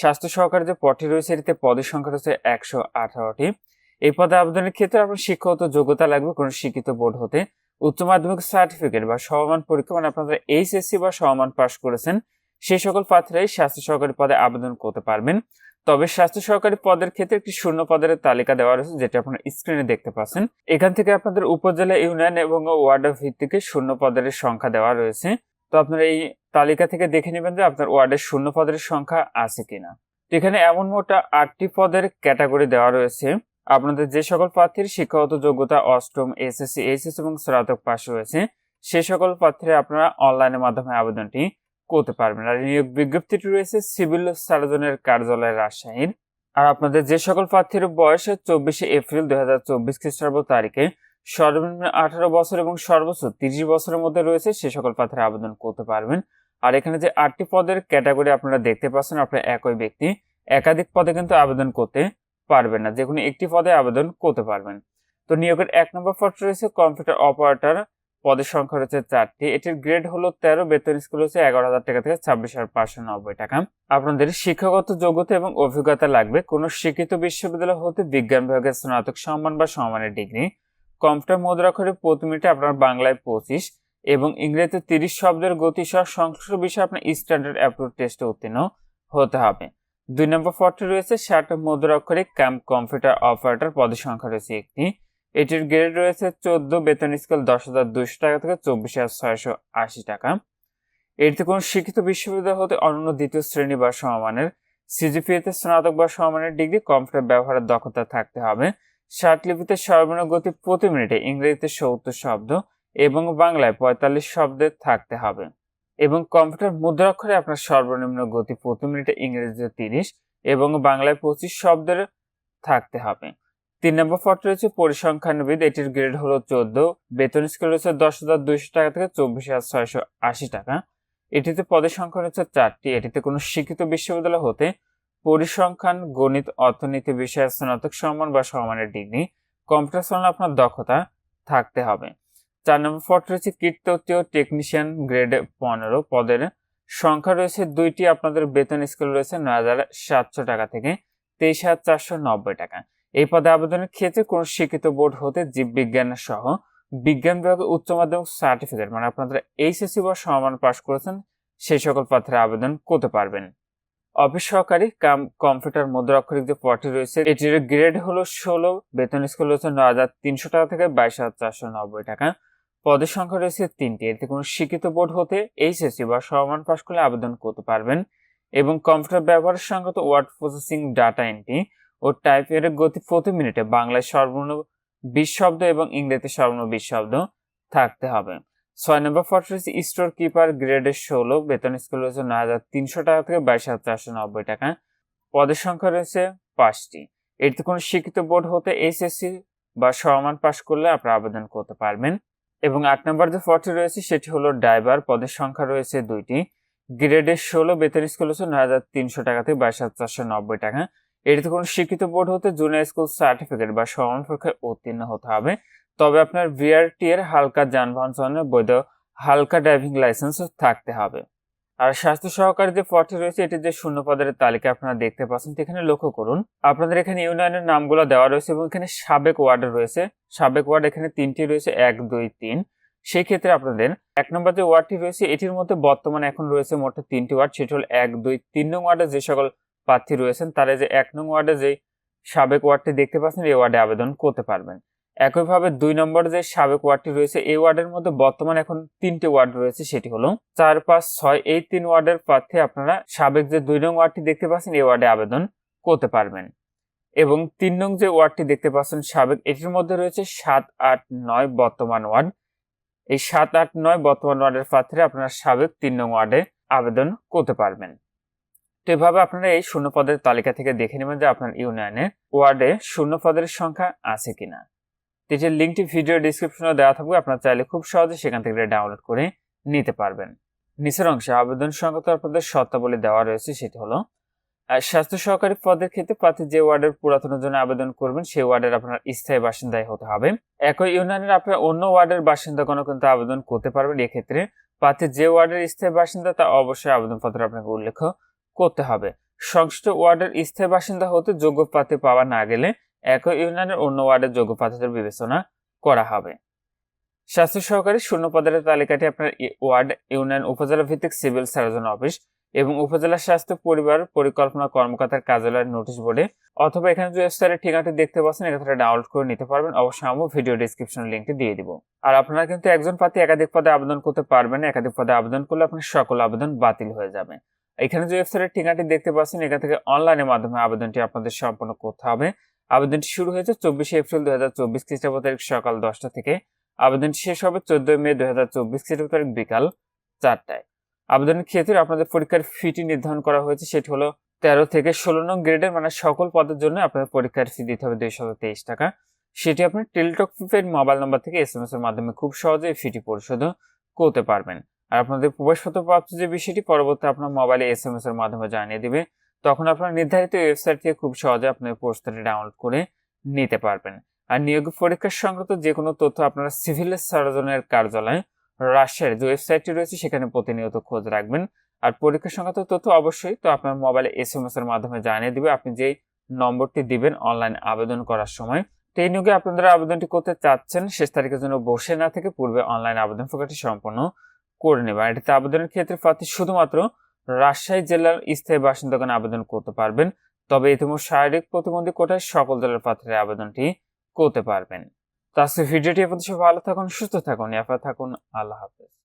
স্বাস্থ্য সহকারী যে পদটি রয়েছে, এটিতে পদের সংখ্যা রয়েছে একশো আঠারোটি। এই পদে আবেদনের ক্ষেত্রে আপনার শিক্ষাগত যোগ্যতা লাগবে কোনো শিক্ষিত বোর্ড হতে। উচ্চ মাধ্যমিক সার্টিফিকেট বা সমমান পরীক্ষা মানে আপনারা এইচএসসি বা সমমান পাশ করেছেন, সেই সকল প্রার্থীরাই স্বাস্থ্য সহকারী পদে আবেদন করতে পারবেন। তবে স্বাস্থ্য সহকারী পদের ক্ষেত্রে একটি শূন্য পদের তালিকা দেওয়া রয়েছে, যেটা আপনারা স্ক্রিনে দেখতে পাচ্ছেন। এখান থেকে আপনাদের উপজেলা, ইউনিয়ন এবং ওয়ার্ড ভিত্তিকে শূন্য পদের সংখ্যা দেওয়া রয়েছে। তো আপনারা এই তালিকা থেকে দেখে নেবেন যে আপনার ওয়ার্ডের শূন্য পদের সংখ্যা আছে কিনা। এখানে এমন মোটা আটটি পদের ক্যাটাগরি দেওয়া রয়েছে। আপনাদের যে সকল প্রার্থীর শিক্ষাগত যোগ্যতা অষ্টম, এসএসসি, এইচএস এবং স্নাতক পাশ রয়েছে সে সকল প্রার্থীরা আপনারা অনলাইনের মাধ্যমে আবেদনটি করতে পারবেন। আর নিয়োগ বিজ্ঞপ্তিটি রয়েছে সিভিল সার্জনের কার্যালয় রাজশাহীর। আর আপনাদের যে সকল প্রার্থীর বয়স চব্বিশে এপ্রিল দুই হাজার চব্বিশ খ্রিস্টাব্দ তারিখে সর্বনিম্ন আঠারো বছর এবং সর্বোচ্চ তিরিশ বছরের মধ্যে রয়েছে, সে সকল প্রার্থীরা আবেদন করতে পারবেন। আর এখানে যে আটটি পদের ক্যাটাগরি আপনারা দেখতে পাচ্ছেন, আপনার একই ব্যক্তি, একাধিক পদে কিন্তু আবেদন করতে পারবেন না। যে কোনো একটি পদে আবেদন করতে পারবেন। তো নিয়োগের এক নম্বর পদ রয়েছে কম্পিউটার অপারেটর। পদের সংখ্যা রয়েছে চারটি। এটির গ্রেড হলো তেরো, বেতন স্কুল হচ্ছে এগারো হাজার টাকা থেকে ছাব্বিশ হাজার পাঁচশো নব্বই টাকা। আপনাদের শিক্ষাগত যোগ্যতা এবং অভিজ্ঞতা লাগবে। কোনো শিক্ষিত বিশ্ববিদ্যালয় হতে বিজ্ঞান বিভাগের স্নাতক সম্মান বা সম্মানের ডিগ্রি। কম্পিউটার মুদ্রাক্ষরে প্রতি মিনিটে আপনার বাংলায় পঁচিশ এবং ইংরেজিতে তিরিশ শব্দের গতি সহ সংশ্লিষ্ট বিষয়ে আপনার স্ট্যান্ডার্ড অ্যাপ্রুভ টেস্টে উত্তীর্ণ হতে হবে। দুই নম্বর পদটি রয়েছে ষাট মুদ্রাক্ষরিক ক্যাম্প কম্পিউটার অপারেটর পদের সংখ্যা রয়েছে একটি। এটির গ্রেড রয়েছে চোদ্দ, বেতন স্কেল দশ হাজার দুইশো টাকা থেকে চব্বিশ হাজার ছয়শো আশি টাকা। এটিতে কোনো শিক্ষিত বিশ্ববিদ্যালয় হতে অনন্য দ্বিতীয় শ্রেণি বা সমমানের সিজিপিএতে স্নাতক বা সমমানের ডিগ্রি কম্পিউটার ব্যবহারের দক্ষতা থাকতে হবে। ষাট লিপিতে সর্বনিম্ন গতি প্রতি মিনিটে ইংরেজিতে সত্তর শব্দ এবং বাংলায় পঁয়তাল্লিশ শব্দে থাকতে হবে। এবং কম্পিউটার মুদ্রাক্ষরে আপনার সর্বনিম্ন গতি প্রতি মিনিটে ইংরেজিতে তিরিশ এবং বাংলায় পঁচিশ শব্দের থাকতে হবে। তিন নম্বর পদ রয়েছে পরিসংখ্যানবিদ। এটির গ্রেড হলো চোদ্দ, বেতন স্কেল রয়েছে দশ হাজার দুইশো টাকা থেকে চব্বিশ হাজার ছয়শো আশি টাকা। এটিতে পদের সংখ্যা রয়েছে চারটি। এটিতে কোনো শিক্ষিত বিশ্ববিদ্যালয় হতে পরিসংখ্যান, গণিত, অর্থনীতি বিষয়ে স্নাতক সম্মান বা সম্মানের ডিগ্রি, কম্পিউটার চালানো আপনার দক্ষতা থাকতে হবে। চার নম্বর পদ রয়েছে কীর্ততীয় টেকনিশিয়ান গ্রেড পনেরো। পদের সংখ্যা রয়েছে দুইটি, আপনাদের বেতন স্কেল রয়েছে নয় হাজার সাতশো টাকা থেকে তেইশ হাজার চারশো নব্বই টাকা। এই পদে আবেদনের ক্ষেত্রে কোনো শিক্ষিত বোর্ড হতে জীববিজ্ঞান সহ বিজ্ঞান বিভাগে উচ্চ মাধ্যমিক সার্টিফিকেট মানে আপনারা এইচএসসি বা সমান পাশ করেছেন, সেই সকল পত্রে আবেদন করতে পারবেন। অফিস সহকারী, কাম, কম্পিউটার মুদ্রাক্ষরিক যে পদটি রয়েছে, এটির গ্রেড হলো ষোলো, বেতন স্কেল রয়েছে নয় হাজার তিনশো টাকা থেকে বাইশ হাজার চারশো নব্বই টাকা। পদের সংখ্যা রয়েছে তিনটি। এতে কোনো শিক্ষিত বোর্ড হতে এইচএসসি বা সমান পাশ করলে আবেদন করতে পারবেন এবং কম্পিউটার ব্যবহারের সঙ্গত ওয়ার্ড প্রসেসিং ডাটা এন্ট্রি ও টাইপের গতি প্রতি মিনিটে বাংলায় সর্বনিম্ন বিশ শব্দ এবং ইংরেজিতে সর্বনিম্ন বিশ শব্দ থাকতে হবে। ছয় নম্বর ফটো রয়েছে স্টোর কিপার গ্রেডের ষোলো, বেতন স্কেল রয়েছে নয় হাজার তিনশো টাকা থেকে বাইশ হাজার চারশো নব্বই টাকা। পদের সংখ্যা রয়েছে পাঁচটি। এটিতে কোনো শিক্ষিত বোর্ড হতে এইচএসসি বা সমান পাশ করলে আপনারা আবেদন করতে পারবেন। এবং আট নম্বর যে ফর্টি রয়েছে, সেটি হলো ড্রাইভার পদের সংখ্যা রয়েছে দুইটি। গ্রেডের ষোলো বেতন স্কুল হচ্ছে নয় হাজার তিনশো টাকা থেকে বাইশ হাজার চারশো নব্বই টাকা। এটিতে কোনো শিক্ষিত বোর্ড হতে জুনিয়র স্কুল সার্টিফিকেট বা সমান পরীক্ষায় উত্তীর্ণ হতে হবে। তবে আপনার ভিআরটি এর হালকা যানবাহন চালানোর বৈধ হালকা ড্রাইভিং লাইসেন্স থাকতে হবে। আর স্বাস্থ্য সহকারী যে পদটি রয়েছে এটি যে শূন্য পদের তালিকা আপনারা দেখতে পাচ্ছেন এখানে লক্ষ্য করুন, আপনাদের এখানে ইউনিয়নের নামগুলো দেওয়া রয়েছে এবং এখানে সাবেক ওয়ার্ড রয়েছে। সাবেক ওয়ার্ড এখানে তিনটি রয়েছে, এক, দুই, তিন। সেই ক্ষেত্রে আপনাদের এক নম্বর যে ওয়ার্ডটি রয়েছে, এটির মধ্যে বর্তমানে এখন রয়েছে মোট তিনটি ওয়ার্ড, সেটি হল এক, দুই, তিন নং ওয়ার্ডে যে সকল প্রার্থী রয়েছেন, তারা যে এক নং ওয়ার্ডে যে সাবেক ওয়ার্ডটি দেখতে পাচ্ছেন, এই ওয়ার্ডে আবেদন করতে পারবেন। একইভাবে দুই নম্বর যে সাবেক ওয়ার্ডটি রয়েছে, এই ওয়ার্ডের মধ্যে বর্তমানে এখন তিনটে ওয়ার্ড রয়েছে, সেটি হলো চার, পাঁচ, ছয়, এই তিন ওয়ার্ডের প্রার্থী আপনারা সাবেক যে দুই নং ওয়ার্ডটি দেখতে পাচ্ছেন, এই ওয়ার্ডে আবেদন করতে পারবেন। এবং তিন নং যে ওয়ার্ডটি দেখতে পাচ্ছেন সাবেক, এটির মধ্যে রয়েছে সাত, আট, নয় বর্তমান ওয়ার্ড। এই সাত, আট, নয় বর্তমান ওয়ার্ডের প্রার্থীরা আপনারা সাবেক তিন নং ওয়ার্ডে আবেদন করতে পারবেন। তো এভাবে আপনারা এই শূন্য পদের তালিকা থেকে দেখে নেবেন যে আপনার ইউনিয়নে ওয়ার্ডে শূন্য পদের সংখ্যা আছে কিনা। এটির লিঙ্কটি ভিডিও ডিসক্রিপশনে দেওয়া থাকবে, আপনার চাইলে খুব সহজে সেখান থেকে ডাউনলোড করে নিতে পারবেন। নিচের অংশে আবেদন সংগত আপনাদের শর্তাবলী দেওয়া রয়েছে, সেটি হলো স্বাস্থ্য সহকারী পদের ক্ষেত্রে প্রার্থী যে ওয়ার্ডের পুরাতনের জন্য আবেদন করবেন, সেই ওয়ার্ডের আপনার স্থায়ী বাসিন্দাই হতে হবে। একই ইউনিয়নের আপনার অন্য ওয়ার্ডের বাসিন্দাগণ কিন্তু আবেদন করতে পারবেন, এক্ষেত্রে প্রার্থী যে ওয়ার্ডের স্থায়ী বাসিন্দা, তা অবশ্যই আবেদনপত্রে আপনাকে উল্লেখ করতে হবে। সংশ্লিষ্ট ওয়ার্ডের স্থায়ী বাসিন্দা হতে যোগ্য প্রার্থী পাওয়া না গেলে একই ইউনিয়নের অন্য ওয়ার্ডের যোগ্য প্রার্থীদের বিবেচনা করা হবে। স্বাস্থ্য সহকারী শূন্য পদের তালিকাটি আপনার ওয়ার্ড, ইউনিয়ন, উপজেলা ভিত্তিক সিভিল সার্জন অফিস এবং উপজেলা স্বাস্থ্য পরিবার পরিকল্পনা কর্মকর্তার কার্যালয়ের নোটিশ বোর্ডে অথবা এখানে যে ওয়েবসাইটের ঠিকানাটি দেখতে পাচ্ছেন থেকে ডাউনলোড করে নিতে পারবেন। অবশ্যই আমি ভিডিও ডিসক্রিপশন লিঙ্কটি দিয়ে দিব। আর আপনারা কিন্তু একজন প্রার্থী একাধিক পদে আবেদন করতে পারবেন। একাধিক পদে আবেদন করলে আপনার সকল আবেদন বাতিল হয়ে যাবে। এখানে যে ওয়েবসাইটের ঠিকানাটি দেখতে পাচ্ছেন, এখান থেকে অনলাইনের মাধ্যমে আবেদনটি আপনাদের সম্পন্ন করতে হবে। আবেদনটি শুরু হয়েছে চব্বিশে এপ্রিল দুই হাজার চব্বিশ খ্রিস্টাব্দ তারিখ সকাল দশটা থেকে। আবেদনটি শেষ হবে চোদ্দই মে দুই হাজার চব্বিশ খ্রিস্টাব্দ তারিখ বিকাল চারটায়। আবেদনের ক্ষেত্রে আপনাদের পরীক্ষার ফিটি নির্ধারণ করা হয়েছে, সেটি হলো তেরো থেকে ষোলো নং গ্রেডের মানে সকল পদের জন্য আপনাদের পরীক্ষার ফি দিতে হবে দুইশত তেইশ টাকা। সেটি আপনি টেলিটক প্রিপেড মোবাইল নাম্বার থেকে এস এম এস এর মাধ্যমে খুব সহজে ফিটি পরিশোধ করতে পারবেন। আর আপনাদের প্রবেশপত্র প্রাপ্ত যে বিষয়টি, পরবর্তী আপনার মোবাইলে এস এম এস এর মাধ্যমে জানিয়ে দিবে। তখন আপনার নির্ধারিত ওয়েবসাইট থেকে খুব সহজে আপনার প্রস্তুতি ডাউনলোড করে নিতে পারবেন। আর নিয়োগ পরীক্ষার সংক্রান্ত যে কোনো তথ্য আপনারা সিভিল সার্জনের কার্যালয়ে রাজশাহীর যে ওয়েবসাইটটি রয়েছে সেখানে প্রতিনিয়ত খোঁজ রাখবেন। আর পরীক্ষা সংক্রান্ত তথ্য অবশ্যই তো আপনার মোবাইলে এস এম এস এর মাধ্যমে জানিয়ে দিবে। আপনি যে নম্বরটি দিবেন অনলাইন আবেদন করার সময় তো এই নিয়োগে আপনারা আবেদনটি করতে চাচ্ছেন, শেষ তারিখের জন্য বসে না থেকে পূর্বে অনলাইন আবেদন প্রক্রিয়াটি সম্পন্ন করে নেবেন। এটিতে আবেদনের ক্ষেত্রে প্রার্থী শুধুমাত্র রাজশাহী জেলার স্থায়ী বাসিন্দাগণ আবেদন করতে পারবেন। তবে ইতিমধ্যে শারীরিক প্রতিবন্ধী কোটায় সকল দলের পাত্রে আবেদনটি করতে পারবেন। তাছাড়া ভিডিওটি আপনাদের ভালো থাকুন, সুস্থ থাকুন এফা থাকুন। আল্লাহ হাফেজ।